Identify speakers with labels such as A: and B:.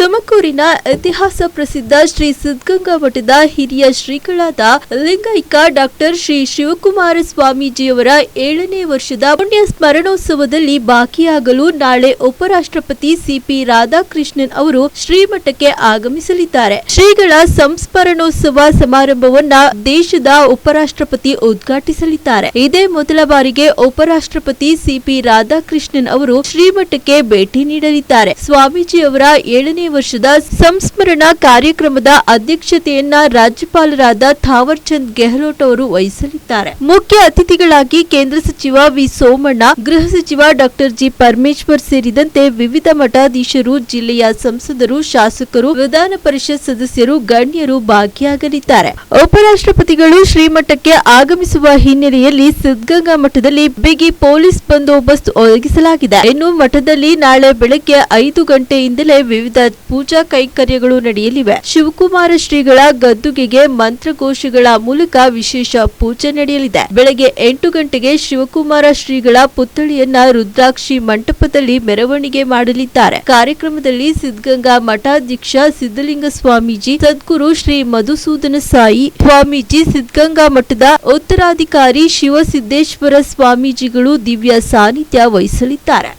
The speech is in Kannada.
A: ತುಮಕೂರಿನ ಇತಿಹಾಸ ಪ್ರಸಿದ್ಧ ಶ್ರೀ ಸಿದ್ಧಗಂಗಾ ಮಠದ ಹಿರಿಯ ಶ್ರೀಗಳಾದ ಲಿಂಗೈಕ ಡಾಕ್ಟರ್ ಶ್ರೀ ಶಿವಕುಮಾರ ಸ್ವಾಮೀಜಿಯವರ ಏಳನೇ ವರ್ಷದ ಪುಣ್ಯ ಸ್ಮರಣೋತ್ಸವದಲ್ಲಿ ಭಾಗಿಯಾಗಲು ನಾಳೆ ಉಪರಾಷ್ಟ್ರಪತಿ ಸಿಪಿ ರಾಧಾಕೃಷ್ಣನ್ ಅವರು ಶ್ರೀಮಠಕ್ಕೆ ಆಗಮಿಸಲಿದ್ದಾರೆ. ಶ್ರೀಗಳ ಸಂಸ್ಮರಣೋತ್ಸವ ಸಮಾರಂಭವನ್ನ ದೇಶದ ಉಪರಾಷ್ಟ್ರಪತಿ ಉದ್ಘಾಟಿಸಲಿದ್ದಾರೆ. ಇದೇ ಮೊದಲ ಬಾರಿಗೆ ಉಪರಾಷ್ಟ್ರಪತಿ ಸಿಪಿ ರಾಧಾಕೃಷ್ಣನ್ ಅವರು ಶ್ರೀಮಠಕ್ಕೆ ಭೇಟಿ ನೀಡಲಿದ್ದಾರೆ. ಸ್ವಾಮೀಜಿಯವರ ಏಳನೇ ವರ್ಷದ ಸಂಸ್ಮರಣಾ ಕಾರ್ಯಕ್ರಮದ ಅಧ್ಯಕ್ಷತೆಯನ್ನ ರಾಜ್ಯಪಾಲರಾದ ಥಾವರ್ ಚಂದ್ ಗೆಹ್ಲೋಟ್ ಅವರು ವಹಿಸಲಿದ್ದಾರೆ. ಮುಖ್ಯ ಅತಿಥಿಗಳಾಗಿ ಕೇಂದ್ರ ಸಚಿವ ವಿ ಸೋಮಣ್ಣ, ಗೃಹ ಸಚಿವ ಡಾಕ್ಟರ್ ಜಿ ಪರಮೇಶ್ವರ್ ಸೇರಿದಂತೆ ವಿವಿಧ ಮಠಾಧೀಶರು, ಜಿಲ್ಲೆಯ ಸಂಸದರು, ಶಾಸಕರು, ವಿಧಾನ ಪರಿಷತ್ ಸದಸ್ಯರು, ಗಣ್ಯರು ಭಾಗಿಯಾಗಲಿದ್ದಾರೆ. ಉಪರಾಷ್ಟ್ರಪತಿಗಳು ಶ್ರೀಮಠಕ್ಕೆ ಆಗಮಿಸುವ ಹಿನ್ನೆಲೆಯಲ್ಲಿ ಸಿದ್ಧಗಂಗಾ ಮಠದಲ್ಲಿ ಬಿಗಿ ಪೊಲೀಸ್ ಬಂದೋಬಸ್ತ್ ಒದಗಿಸಲಾಗಿದೆ. ಇನ್ನು ಮಠದಲ್ಲಿ ನಾಳೆ ಬೆಳಗ್ಗೆ ಐದು ಗಂಟೆಯಿಂದಲೇ ವಿವಿಧ ಪೂಜಾ ಕೈಂಕರ್ಯಗಳು ನಡೆಯಲಿವೆ. ಶಿವಕುಮಾರ ಶ್ರೀಗಳ ಗದ್ದುಗೆಗೆ ಮಂತ್ರಘೋಷಗಳ ಮೂಲಕ ವಿಶೇಷ ಪೂಜೆ ನಡೆಯಲಿದೆ. ಬೆಳಗ್ಗೆ ಎಂಟು ಗಂಟೆಗೆ ಶಿವಕುಮಾರ ಶ್ರೀಗಳ ಪುತ್ಥಳಿಯನ್ನ ರುದ್ರಾಕ್ಷಿ ಮಂಟಪದಲ್ಲಿ ಮೆರವಣಿಗೆ ಮಾಡಲಿದ್ದಾರೆ. ಕಾರ್ಯಕ್ರಮದಲ್ಲಿ ಸಿದ್ಧಗಂಗಾ ಮಠಾಧ್ಯಕ್ಷ ಸಿದ್ದಲಿಂಗ ಸ್ವಾಮೀಜಿ ಸದ್ಗುರು ಶ್ರೀ ಮಧುಸೂದನ ಸಾಯಿ, ಸ್ವಾಮೀಜಿ ಸಿದ್ಧಗಂಗಾ ಮಠದ ಉತ್ತರಾಧಿಕಾರಿ ಶಿವಸಿದ್ದೇಶ್ವರ ಸ್ವಾಮೀಜಿಗಳು ದಿವ್ಯ ಸಾನ್ನಿಧ್ಯ ವಹಿಸಲಿದ್ದಾರೆ.